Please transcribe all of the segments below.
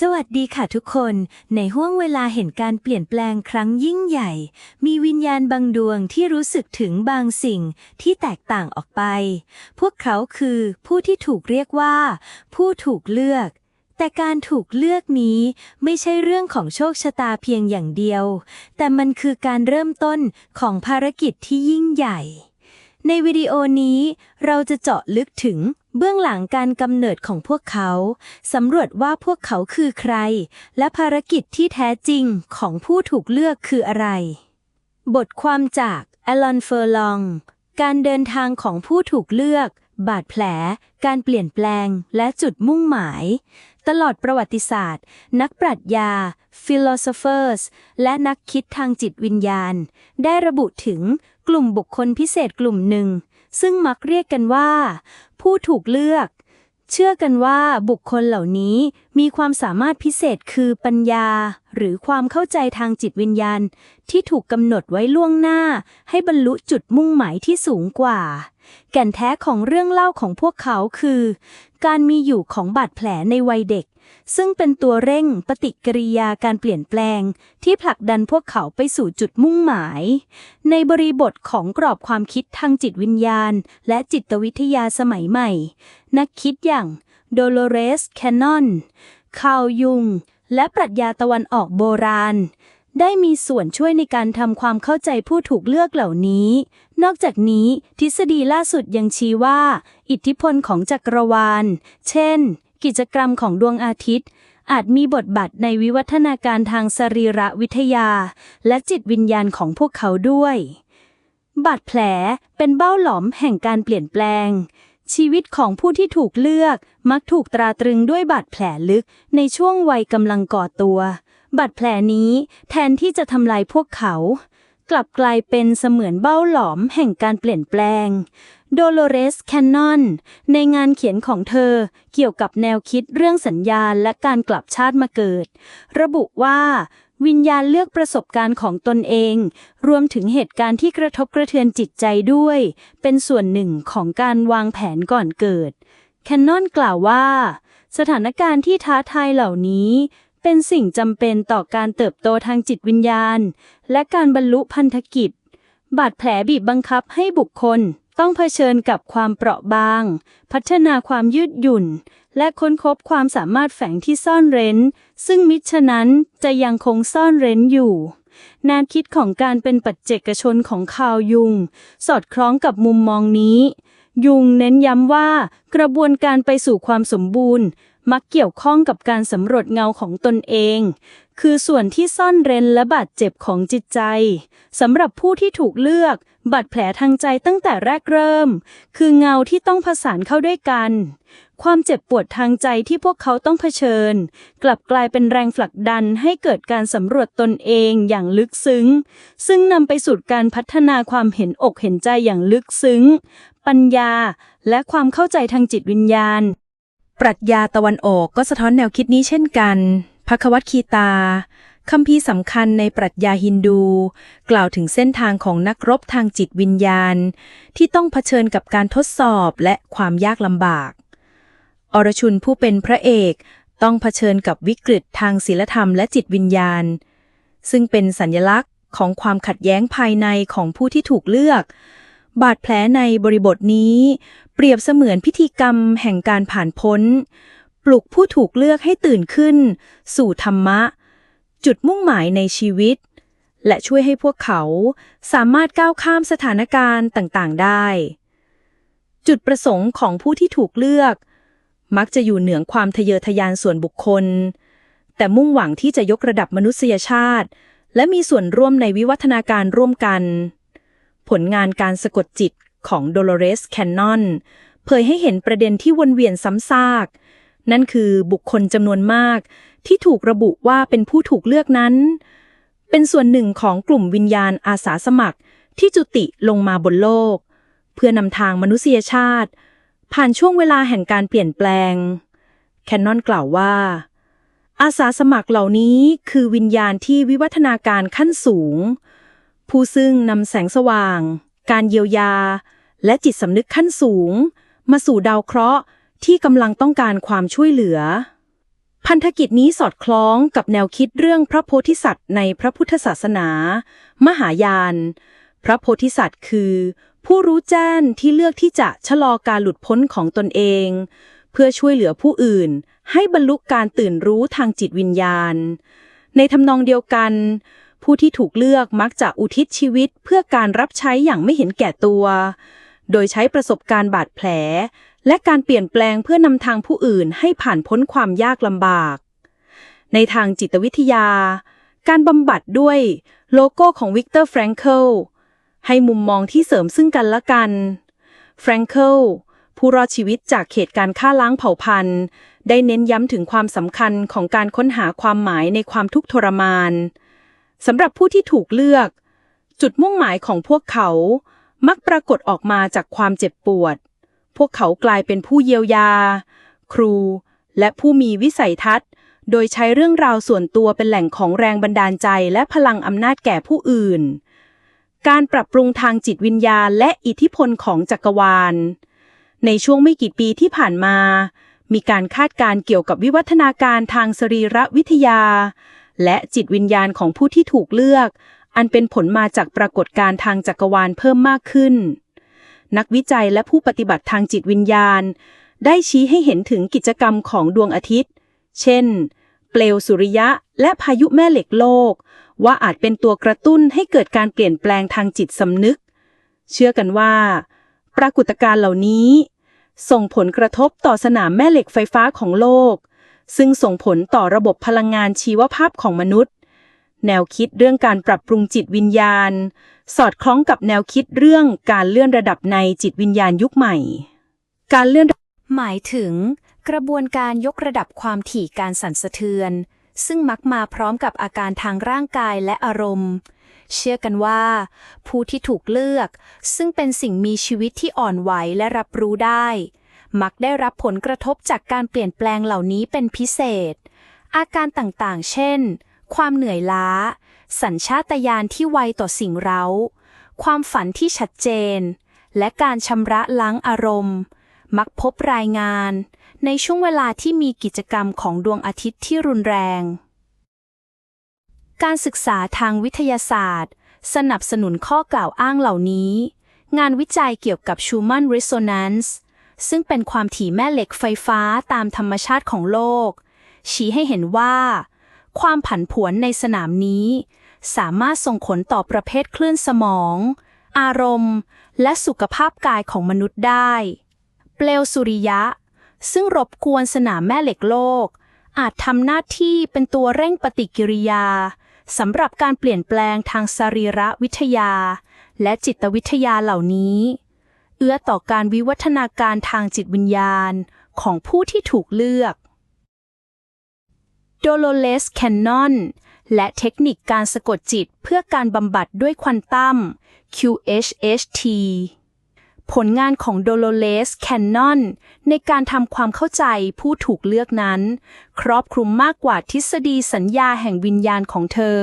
สวัสดีค่ะทุกคน ในห้วงเวลาเห็นการเปลี่ยนแปลงครั้งยิ่งใหญ่ มีวิญญาณบางดวงที่รู้สึกถึงบางสิ่งที่แตกต่างออกไป พวกเขาคือผู้ที่ถูกเรียกว่า ผู้ถูกเลือก แต่การถูกเลือกนี้ไม่ใช่เรื่องของโชคชะตาเพียงอย่างเดียว แต่มันคือการเริ่มต้นของภารกิจที่ยิ่งใหญ่ ในวิดีโอนี้เราจะเจาะลึกถึง เบื้องหลังการกำเนิดของพวกเขา สำรวจว่าพวกเขาคือใคร และภารกิจที่แท้จริงของผู้ถูกเลือกคืออะไร บทความจากอลอนเฟอร์ลอง การเดินทางของผู้ถูกเลือก บาดแผล การเปลี่ยนแปลง และจุดมุ่งหมาย ตลอดประวัติศาสตร์ นักปรัชญา philosophers และนักคิดทางจิตวิญญาณ ได้ระบุถึงกลุ่มบุคคลพิเศษกลุ่มหนึ่ง ซึ่งมักเรียกกันว่า ผู้ถูกเลือก เชื่อกันว่าบุคคลเหล่านี้มีความสามารถพิเศษคือปัญญา หรือความเข้าใจทางจิตวิญญาณ ที่ถูกกำหนดไว้ล่วงหน้า ให้บรรลุจุดมุ่งหมายที่สูงกว่า แก่นแท้ของเรื่องเล่าของพวกเขาคือ การมีอยู่ของบาดแผลในวัยเด็ก ซึ่งเป็นตัวเร่งปฏิกิริยาการเปลี่ยนแปลง ที่ผลักดันพวกเขาไปสู่จุดมุ่งหมาย ในบริบทของกรอบความคิดทางจิตวิญญาณ และจิตวิทยาสมัยใหม่ นักคิดอย่างโดโลเรสแคนนอนคาร์ลยุง และปรัชญาตะวันออกโบราณ ได้มีส่วนช่วยในการทำความเข้าใจผู้ถูกเลือกเหล่านี้ นอกจากนี้ทฤษฎีล่าสุดยังชี้ว่า อิทธิพลของจักรวาล เช่น กิจกรรมของดวงอาทิตย์ อาจมีบทบาทในวิวัฒนาการทางสรีระวิทยา และจิตวิญญาณของพวกเขาด้วย บาดแผลเป็นเบ้าหลอมแห่งการเปลี่ยนแปลง ชีวิตของผู้ที่ถูกเลือกมักถูกตราตรึงด้วยบาดแผลลึกในช่วงวัยกำลังก่อตัวบาดแผลนี้แทนที่จะทำลายพวกเขา กลับกลายเป็นเสมือนเบ้าหลอมแห่งการเปลี่ยนแปลง โดโลเรส แคนนอน ในงานเขียนของเธอเกี่ยวกับแนวคิดเรื่องสัญญาณและการกลับชาติมาเกิด ระบุว่าวิญญาณเลือกประสบการณ์ของตนเอง รวมถึงเหตุการณ์ที่กระทบกระเทือนจิตใจด้วย เป็นส่วนหนึ่งของการวางแผนก่อนเกิด แคนนอนกล่าวว่า สถานการณ์ที่ท้าทายเหล่านี้ เป็นสิ่งจำเป็นต่อการเติบโตทางจิตวิญญาณ และการบรรลุพันธกิจ บาดแผลบีบบังคับให้บุคคลต้องเผชิญกับความเปราะบาง พัฒนาความยืดหยุ่น และค้นพบความสามารถแฝงที่ซ่อนเร้น ซึ่งมิฉะนั้นจะยังคงซ่อนเร้นอยู่แนวคิดของการเป็นปัจเจกชนของคาร์ลยุง สอดคล้องกับมุมมองนี้ ยุงเน้นย้ำว่ากระบวนการไปสู่ความสมบูรณ์ มักเกี่ยวข้องกับการสำรวจเงาของตนเอง คือส่วนที่ซ่อนเร้นและบาดเจ็บของจิตใจสำหรับผู้ที่ถูกเลือก บาดแผลทางใจตั้งแต่แรกเริ่ม คือเงาที่ต้องผสานเข้าด้วยกัน ความเจ็บปวดทางใจที่พวกเขาต้องเผชิญ กลับกลายเป็นแรงผลักดันให้เกิดการสำรวจตนเองอย่างลึกซึ้ง ซึ่งนำไปสู่การพัฒนาความเห็นอกเห็นใจอย่างลึกซึ้ง ปัญญา และความเข้าใจทางจิตวิญญาณ ปรัชญาตะวันออกก็สะท้อนแนวคิดนี้เช่นกันภควัตคีตาคัมภีสำคัญในปรัชญาฮินดู กล่าวถึงเส้นทางของนักรบทางจิตวิญญาณ ที่ต้องเผชิญกับการทดสอบและความยากลำบาก อรชุนผู้เป็นพระเอกต้องเผชิญกับวิกฤตทางศีลธรรมและจิตวิญญาณ ซึ่งเป็นสัญลักษณ์ของความขัดแย้งภายในของผู้ที่ถูกเลือก บาดแผลในบริบทนี้ เปรียบเสมือนพิธีกรรมแห่งการผ่านพ้น ปลุกผู้ถูกเลือกให้ตื่นขึ้น สู่ธรรมะ จุดมุ่งหมายในชีวิต และช่วยให้พวกเขาสามารถก้าวข้ามสถานการณ์ต่าง ๆ ได้ จุดประสงค์ของผู้ที่ถูกเลือก มักจะอยู่เหนือความทะเยอทะยานส่วนบุคคล แต่มุ่งหวังที่จะยกระดับมนุษยชาติ และมีส่วนร่วมในวิวัฒนาการร่วมกัน ผลงานการสะกดจิตของโดโลเรสแคนนอนเผยให้เห็นประเด็นที่วนเวียนซ้ำซาก นั่นคือบุคคลจำนวนมาก ที่ถูกระบุว่าเป็นผู้ถูกเลือกนั้น เป็นส่วนหนึ่งของกลุ่มวิญญาณอาสาสมัครที่จุติลงมาบนโลก เพื่อนำทางมนุษยชาติ ผ่านช่วงเวลาแห่งการเปลี่ยนแปลง แคนนอนกล่าวว่า อาสาสมัครเหล่านี้คือวิญญาณที่วิวัฒนาการขั้นสูง ผู้ซึ่งนำแสงสว่าง การเยียวยา และจิตสำนึกขั้นสูง มาสู่ดาวเคราะห์ที่กำลังต้องการความช่วยเหลือ พันธกิจนี้สอดคล้องกับแนวคิดเรื่องพระโพธิสัตว์ในพระพุทธศาสนา มหายาน พระโพธิสัตว์คือ ผู้รู้แจ้งที่เลือกที่จะชะลอการหลุดพ้นของตนเอง เพื่อช่วยเหลือผู้อื่น ให้บรรลุการตื่นรู้ทางจิตวิญญาณ ในทำนองเดียวกัน ผู้ที่ถูกเลือกมักจะอุทิศชีวิตเพื่อการรับใช้อย่างไม่เห็นแก่ตัว โดยใช้ประสบการณ์บาดแผล และการเปลี่ยนแปลงเพื่อนำทางผู้อื่นให้ผ่านพ้นความยากลำบาก ในทางจิตวิทยา การบำบัดด้วยโลโก้ของวิกเตอร์แฟรงเคิลให้มุมมองที่เสริมซึ่งกันและกัน แฟรงเคิลผู้รอดชีวิตจากเขตการฆ่าล้างเผ่าพันธุ์ ได้เน้นย้ำถึงความสำคัญของการค้นหาความหมายในความทุกข์ทรมาน สำหรับผู้ที่ถูกเลือก จุดมุ่งหมายของพวกเขา มักปรากฏออกมาจากความเจ็บปวด พวกเขากลายเป็นผู้เยียวยา ครู และผู้มีวิสัยทัศน์ โดยใช้เรื่องราวส่วนตัวเป็นแหล่งของแรงบันดาลใจและพลังอำนาจแก่ผู้อื่น การปรับปรุงทางจิตวิญญาณและอิทธิพลของจักรวาล ในช่วงไม่กี่ปีที่ผ่านมา มีการคาดการเกี่ยวกับวิวัฒนาการทางสรีรวิทยา และจิตวิญญาณของผู้ที่ถูกเลือก อันเป็นผลมาจากปรากฏการณ์ทางจักรวาลเพิ่มมากขึ้น นักวิจัยและผู้ปฏิบัติทางจิตวิญญาณ ได้ชี้ให้เห็นถึงกิจกรรมของดวงอาทิตย์ เช่น เปลวสุริยะและพายุแม่เหล็กโลก ว่าอาจเป็นตัวกระตุ้นให้เกิดการเปลี่ยนแปลงทางจิตสำนึก เชื่อกันว่า ปรากฏการณ์เหล่านี้ ส่งผลกระทบต่อสนามแม่เหล็กไฟฟ้าของโลก ซึ่งส่งผลต่อระบบพลังงานชีวภาพของมนุษย์ แนวคิดเรื่องการปรับปรุงจิตวิญญาณ สอดคล้องกับแนวคิดเรื่องการเลื่อนระดับในจิตวิญญาณยุคใหม่ การเลื่อนหมายถึง กระบวนการยกระดับความถี่การสั่นสะเทือน ซึ่งมักมาพร้อมกับอาการทางร่างกายและอารมณ์เชื่อกันว่า ผู้ที่ถูกเลือก ซึ่งเป็นสิ่งมีชีวิตที่อ่อนไหวและรับรู้ได้ มักได้รับผลกระทบจากการเปลี่ยนแปลงเหล่านี้เป็นพิเศษ อาการต่างๆ เช่น ความเหนื่อยล้า สัญชาตญาณที่ไวต่อสิ่งเร้า ความฝันที่ชัดเจน และการชำระล้างอารมณ์ มักพบรายงาน ในช่วงเวลาที่มีกิจกรรมของดวงอาทิตย์ที่รุนแรง การศึกษาทางวิทยาศาสตร์ สนับสนุนข้อกล่าวอ้างเหล่านี้ งานวิจัยเกี่ยวกับ Schumann Resonance ซึ่งเป็นความถี่แม่เหล็กไฟฟ้าตามธรรมชาติของโลก ชี้ให้เห็นว่า ความผันผวนในสนามนี้ สามารถส่งผลต่อประเภทคลื่นสมอง อารมณ์ และสุขภาพกายของมนุษย์ได้ เปลวสุริยะ ซึ่งรบกวนสนามแม่เหล็กโลก อาจทำหน้าที่เป็นตัวเร่งปฏิกิริยาสำหรับการเปลี่ยนแปลงทางสรีระวิทยา และจิตวิทยาเหล่านี้ อื้อต่อการวิวัฒนาการทางจิตวิญญาณของผู้ที่ถูกเลือก Dolores Cannon และเทคนิคการสะกดจิตเพื่อการบำบัดด้วยควอนตัม QHHT ผลงานของ Dolores Cannon ในการทำความเข้าใจผู้ถูกเลือกนั้น ครอบคลุมมากกว่าทฤษฎีสัญญาแห่งวิญญาณของเธอ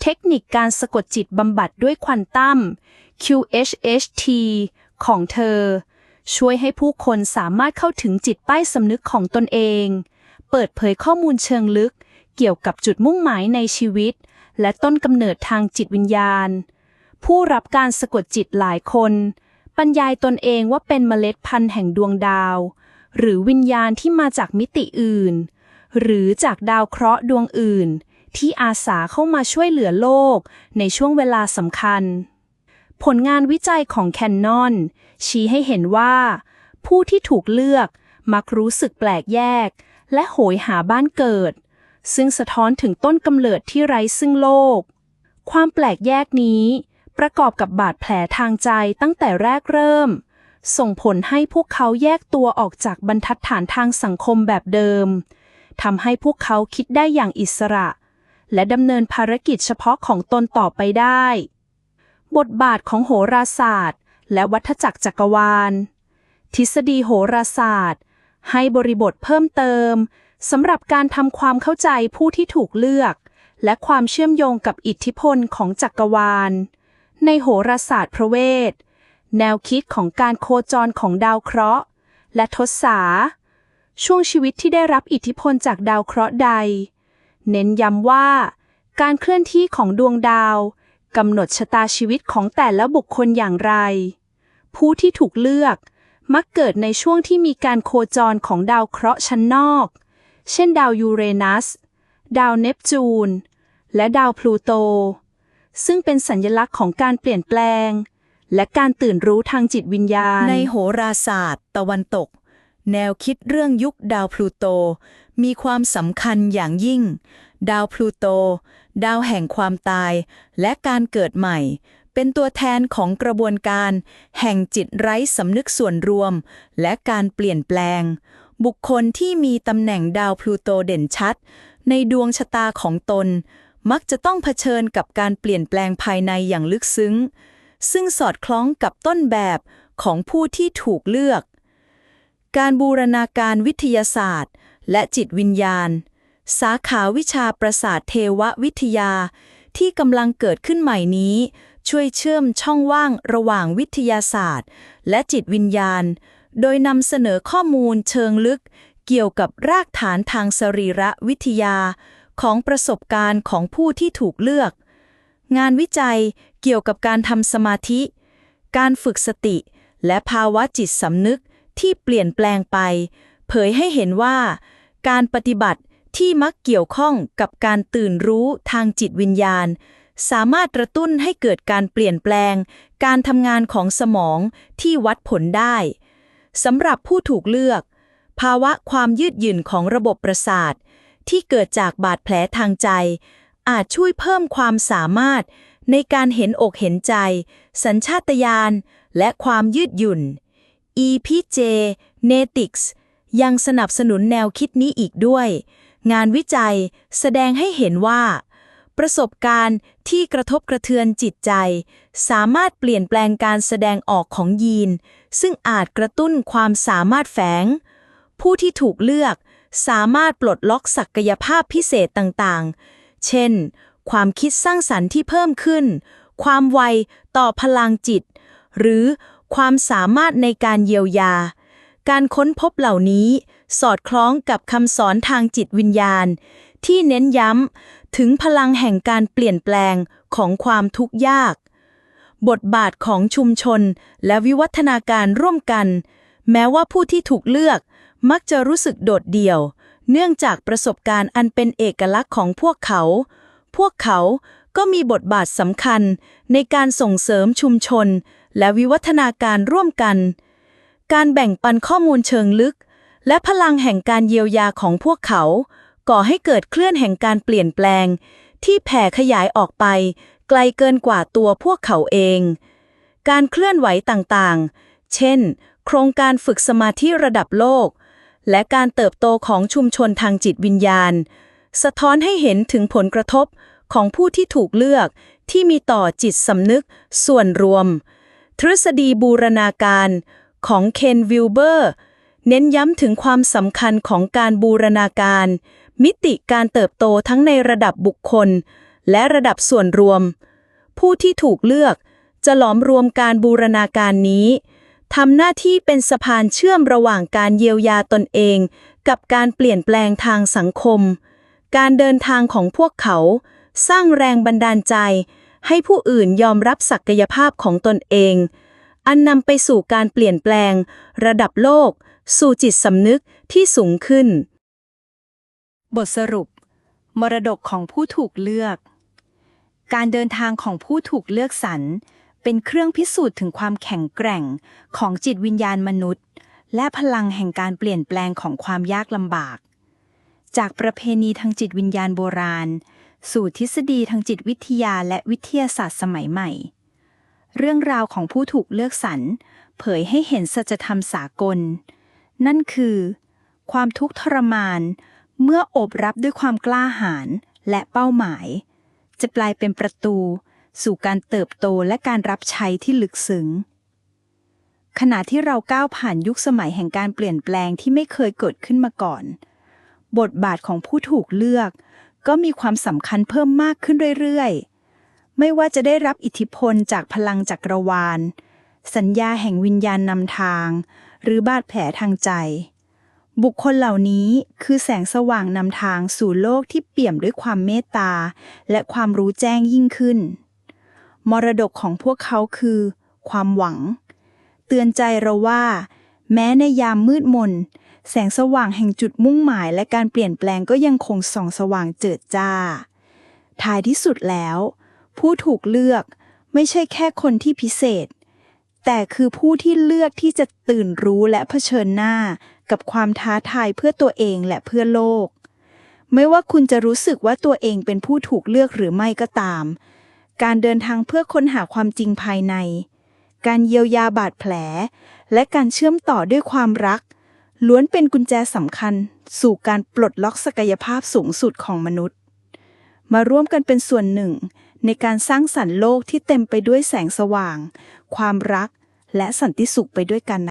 เทคนิคการสะกดจิตบำบัดด้วยควอนตัม QHHT ของเธอ ช่วยให้ผู้คนสามารถเข้าถึงจิตใต้สำนึกของตนเอง เปิดเผยข้อมูลเชิงลึก เกี่ยวกับจุดมุ่งหมายในชีวิต และต้นกำเนิดทางจิตวิญญาณ ผู้รับการสะกดจิตหลายคนบรรยายตนเองว่าเป็นเมล็ดพันธุ์แห่งดวงดาว หรือวิญญาณที่มาจากมิติอื่น หรือจากดาวเคราะห์ดวงอื่น ที่อาสาเข้ามาช่วยเหลือโลกในช่วงเวลาสำคัญ ผลงานวิจัยของแคนนอนชี้ให้เห็นว่า ผู้ที่ถูกเลือกมักรู้สึกแปลกแยก และโหยหาบ้านเกิด ซึ่งสะท้อนถึงต้นกำเนิดที่ไร้ซึ่งโลก ความแปลกแยกนี้ ประกอบกับบาดแผลทางใจตั้งแต่แรกเริ่ม ส่งผลให้พวกเขาแยกตัวออกจากบรรทัดฐานทางสังคมแบบเดิมทำให้พวกเขาคิดได้อย่างอิสระ และดำเนินภารกิจเฉพาะของตนต่อไปได้ บทบาทของโหราศาสตร์ และวัฏจักรจักรวาล ทฤษฎีโหราศาสตร์ ให้บริบทเพิ่มเติมสำหรับการทำความเข้าใจผู้ที่ถูกเลือก และความเชื่อมโยงกับอิทธิพลของจักรวาล ในโหราศาสตร์พระเวท แนวคิดของการโคจรของดาวเคราะห์ และทศา ช่วงชีวิตที่ได้รับอิทธิพลจากดาวเคราะห์ใด เน้นย้ำว่า การเคลื่อนที่ของดวงดาว กำหนดชะตาชีวิตของแต่ละบุคคลอย่างไร ผู้ที่ถูกเลือกมักเกิดในช่วงที่มีการโคจรของดาวเคราะห์ชั้นนอก เช่นดาวยูเรนัส ดาวเนปจูน และดาวพลูโต ซึ่งเป็นสัญลักษณ์ของการเปลี่ยนแปลง และการตื่นรู้ทางจิตวิญญาณ ในโหราศาสตร์ ตะวันตก แนวคิดเรื่องยุคดาวพลูโต มีความสำคัญอย่างยิ่ง ดาวพลูโต ดาวแห่งความตาย และการเกิดใหม่ เป็นตัวแทนของกระบวนการ แห่งจิตไร้สำนึกส่วนรวม และการเปลี่ยนแปลง บุคคลที่มีตำแหน่งดาวพลูโตเด่นชัด ในดวงชะตาของตน มักจะต้องเผชิญกับการเปลี่ยนแปลงภายในอย่างลึกซึ้ง ซึ่งสอดคล้องกับต้นแบบของผู้ที่ถูกเลือก การบูรณาการวิทยาศาสตร์ และจิตวิญญาณ สาขาวิชาประสาทเทววิทยา ที่กำลังเกิดขึ้นใหม่นี้ ช่วยเชื่อมช่องว่างระหว่างวิทยาศาสตร์ และจิตวิญญาณ โดยนำเสนอข้อมูลเชิงลึก เกี่ยวกับรากฐานทางสรีระวิทยา ของประสบการณ์ของผู้ที่ถูกเลือก งานวิจัยเกี่ยวกับการทำสมาธิ การฝึกสติ และภาวะจิตสำนึก ที่เปลี่ยนแปลงไป เผยให้เห็นว่า การปฏิบัติที่มักเกี่ยวข้องกับการตื่นรู้ทางจิตวิญญาณ สามารถกระตุ้นให้เกิดการเปลี่ยนแปลง การทำงานของสมองที่วัดผลได้สำหรับผู้ถูกเลือก ภาวะความยืดหยุ่นของระบบประสาท ที่เกิดจากบาดแผลทางใจ อาจช่วยเพิ่มความสามารถในการเห็นอกเห็นใจ สัญชาตญาณและความยืดหยุ่น EPJ Netics ยังสนับสนุนแนวคิดนี้อีกด้วย งานวิจัยแสดงให้เห็นว่า ประสบการณ์ที่กระทบกระเทือนจิตใจ สามารถเปลี่ยนแปลงการแสดงออกของยีน ซึ่งอาจกระตุ้นความสามารถแฝง ผู้ที่ถูกเลือกสามารถปลดล็อกศักยภาพพิเศษต่างๆ เช่น ความคิดสร้างสรรค์ที่เพิ่มขึ้น ความไวต่อพลังจิต หรือ ความสามารถในการเยียวยา การค้นพบเหล่านี้สอดคล้องกับคำสอนทางจิตวิญญาณ ที่เน้นย้ำถึงพลังแห่งการเปลี่ยนแปลงของความทุกข์ยาก บทบาทของชุมชนและวิวัฒนาการร่วมกัน แม้ว่าผู้ที่ถูกเลือกมักจะรู้สึกโดดเดี่ยว เนื่องจากประสบการณ์อันเป็นเอกลักษณ์ของพวกเขา พวกเขาก็มีบทบาทสำคัญในการส่งเสริมชุมชน และวิวัฒนาการร่วมกัน การแบ่งปันข้อมูลเชิงลึก และพลังแห่งการเยียวยาของพวกเขา ก่อให้เกิดเคลื่อนแห่งการเปลี่ยนแปลง ที่แผ่ขยายออกไป ไกลเกินกว่าตัวพวกเขาเอง การเคลื่อนไหวต่างๆ เช่น โครงการฝึกสมาธิระดับโลก และการเติบโตของชุมชนทางจิตวิญญาณ สะท้อนให้เห็นถึงผลกระทบของผู้ที่ถูกเลือกที่มีต่อจิตสำนึกส่วนรวม ทฤษฎีบูรณาการของเคนวิลเบอร์เน้นย้ำถึงความสำคัญของการบูรณาการ มิติการเติบโตทั้งในระดับบุคคล และระดับส่วนรวม ผู้ที่ถูกเลือกจะหลอมรวมการบูรณาการนี้ทำหน้าที่เป็นสะพานเชื่อมระหว่างการเยียวยาตนเอง กับการเปลี่ยนแปลงทางสังคม การเดินทางของพวกเขา สร้างแรงบันดาลใจ ให้ผู้อื่นยอมรับศักยภาพของตนเอง อันนำไปสู่การเปลี่ยนแปลง ระดับโลก สู่จิตสำนึกที่สูงขึ้น บทสรุป มรดกของผู้ถูกเลือก การเดินทางของผู้ถูกเลือกสรรเป็นเครื่องพิสูจน์ถึงความแข็งแกร่งของจิตวิญญาณมนุษย์ และพลังแห่งการเปลี่ยนแปลงของความยากลำบาก จากประเพณีทางจิตวิญญาณโบราณ สู่ทฤษฎีทางจิตวิทยาและวิทยาศาสตร์สมัยใหม่ เรื่องราวของผู้ถูกเลือกสรรเผยให้เห็นสัจธรรมสากล นั่นคือ ความทุกข์ทรมาน เมื่ออบรับด้วยความกล้าหาญและเป้าหมาย จะกลายเป็นประตู สู่การเติบโตและการรับใช้ที่ลึกซึ้งขณะที่เราก้าวผ่านยุคสมัยแห่งการเปลี่ยนแปลงที่ไม่เคยเกิดขึ้นมาก่อน บทบาทของผู้ถูกเลือก ก็มีความสำคัญเพิ่มมากขึ้นเรื่อยๆ ไม่ว่าจะได้รับอิทธิพลจากพลังจักรวาล สัญญาแห่งวิญญาณนำทาง หรือบาดแผลทางใจ บุคคลเหล่านี้คือแสงสว่างนำทางสู่โลกที่เปี่ยมด้วยความเมตตา และความรู้แจ้งยิ่งขึ้น มรดกของพวกเขาคือ ความหวัง เตือนใจเราว่า แม้ในยามมืดมน แสงสว่างแห่งจุดมุ่งหมายและการเปลี่ยนแปลงก็ยังคงส่องสว่างเจิดจ้า ท้ายที่สุดแล้ว ผู้ถูกเลือกไม่ใช่แค่คนที่พิเศษ แต่คือผู้ที่เลือกที่จะตื่นรู้และเผชิญหน้ากับความท้าทายเพื่อตัวเองและเพื่อโลก ไม่ว่าคุณจะรู้สึกว่าตัวเองเป็นผู้ถูกเลือกหรือไม่ก็ตาม การเดินทางเพื่อค้นหาความจริงภายใน การเยียวยาบาดแผล และการเชื่อมต่อด้วยความรัก ล้วนเป็นกุญแจสำคัญ สู่การปลดล็อกศักยภาพสูงสุดของมนุษย์ มาร่วมกันเป็นส่วนหนึ่ง ในการสร้างสรรค์โลกที่เต็มไปด้วยแสงสว่าง ความรัก และสันติสุขไปด้วยกัน